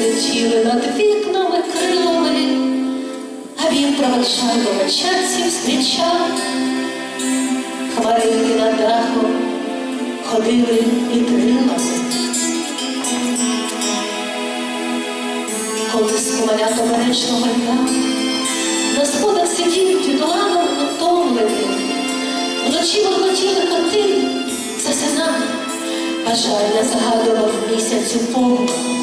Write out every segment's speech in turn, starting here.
летіли над вікнами крилами, а він провочав до вечерці встрічав. Хмаринки над дахом ходили і крилами. Коли з малята бережного льда на сходах сидів дідуганом утомлений, вночі воркотіли коти, засинав, бажання загадував місяцю повну.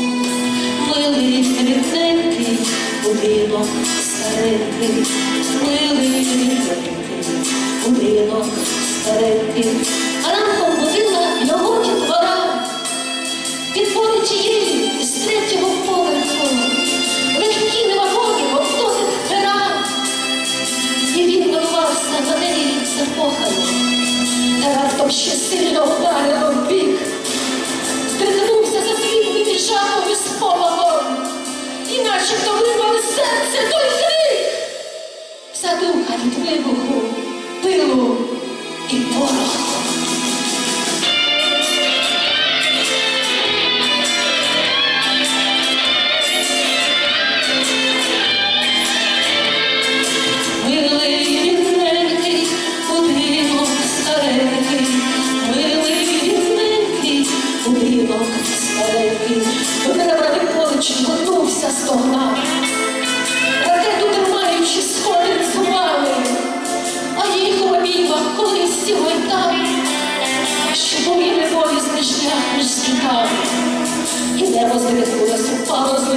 Будинок старенький, милий будинок старенький,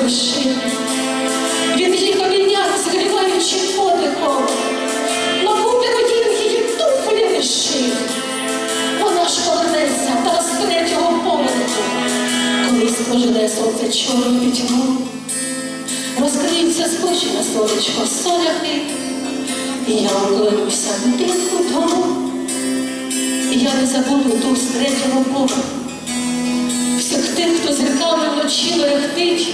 вершини. Він їх обійняв, зігріваючи подихом. На купі хотів її туфлі лишив. Вона ж повернеться та з третього поверху. Колись пожене сонце чорну пітьму. Розкриються спочине сонечко соляхи. І я уклонюся будинку дому. Я не забуду ту з третього поверху. Всіх тих, хто зірками вночі мерехтить,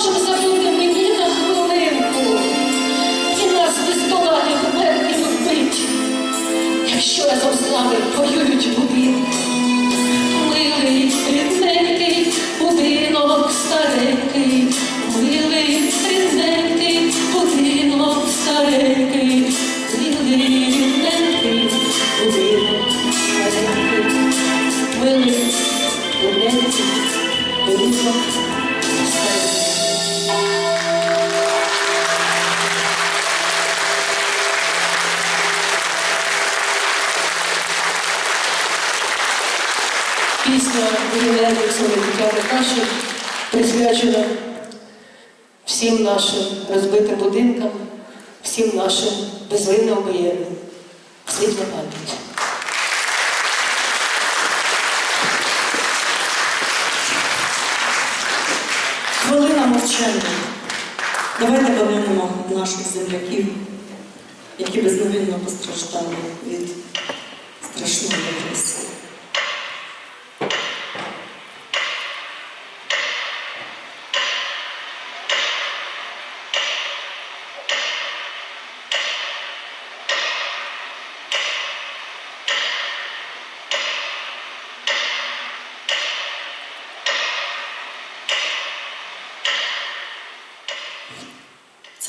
не зможемо забути ми ні на хвилинку, і нас не здолає вмерти вбить, якщо разом з воюють будинки. Милий рідненький будинок старенький, милий рідненький будинок старенький, милий рідненький будинок старенький, Пісня Ірини Ендріксони Тетяни Каші присвячена всім нашим розбитим будинкам, всім нашим безвинно обоєнним. Світла пам'ять. Хвилина мовчання. Давайте помянемо наших земляків, які безневинно постраждали від страшної агресії.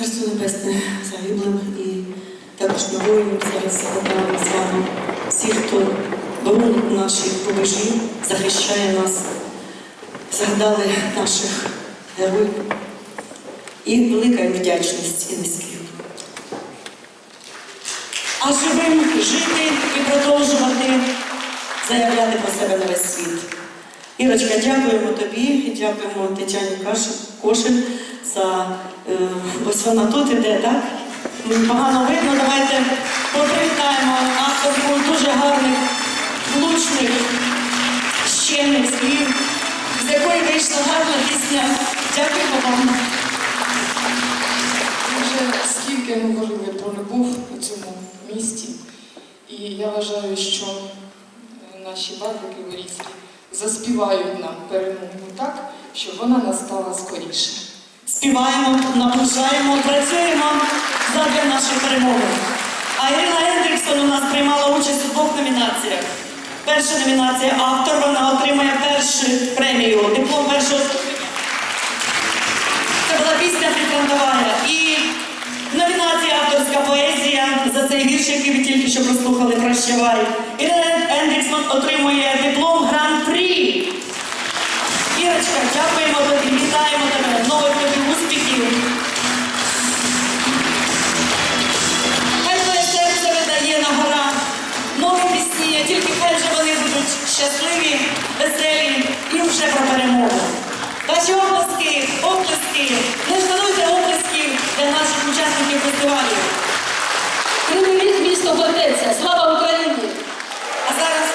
Царство Небесне загиблим і також на воїнів зараз згадаємо з вами всіх, хто боронить наші рубежі, захищає нас, згадали наших героїв. І велика вдячність і низький. А живим жити і продовжувати заявляти про себе на весь світ. Ірочка, дякуємо тобі дякуємо Тетяні Кошин за е, ось вона тут іде, так? Погано видно. Давайте попривітаємо авторку дуже гарних, влучних, щених слів, з якої вийшла гарна пісня. Дякуємо вам. Вже скільки говорили про любов у цьому місті, і я вважаю, що наші барвики криворізькі заспівають нам перемогу так, щоб вона настала скоріше. Співаємо, наближаємо, працюємо задля нашої перемоги. А Ірина Ендріксон у нас приймала участь у двох номінаціях. Перша номінація автор. Вона отримує першу премію, диплом першого ступеня. Це була пісня прифронтова. І номінація авторська поезія за цей вірш, який ви тільки що прослухали, прощавай. Ірина Ендріксман отримує щасливі, веселі і вже про перемогу. Ваші оплески, оплески, не шкодуйте оплесків для наших учасників фестивалю. Кривий рік місто Гордеця. Слава Україні! А зараз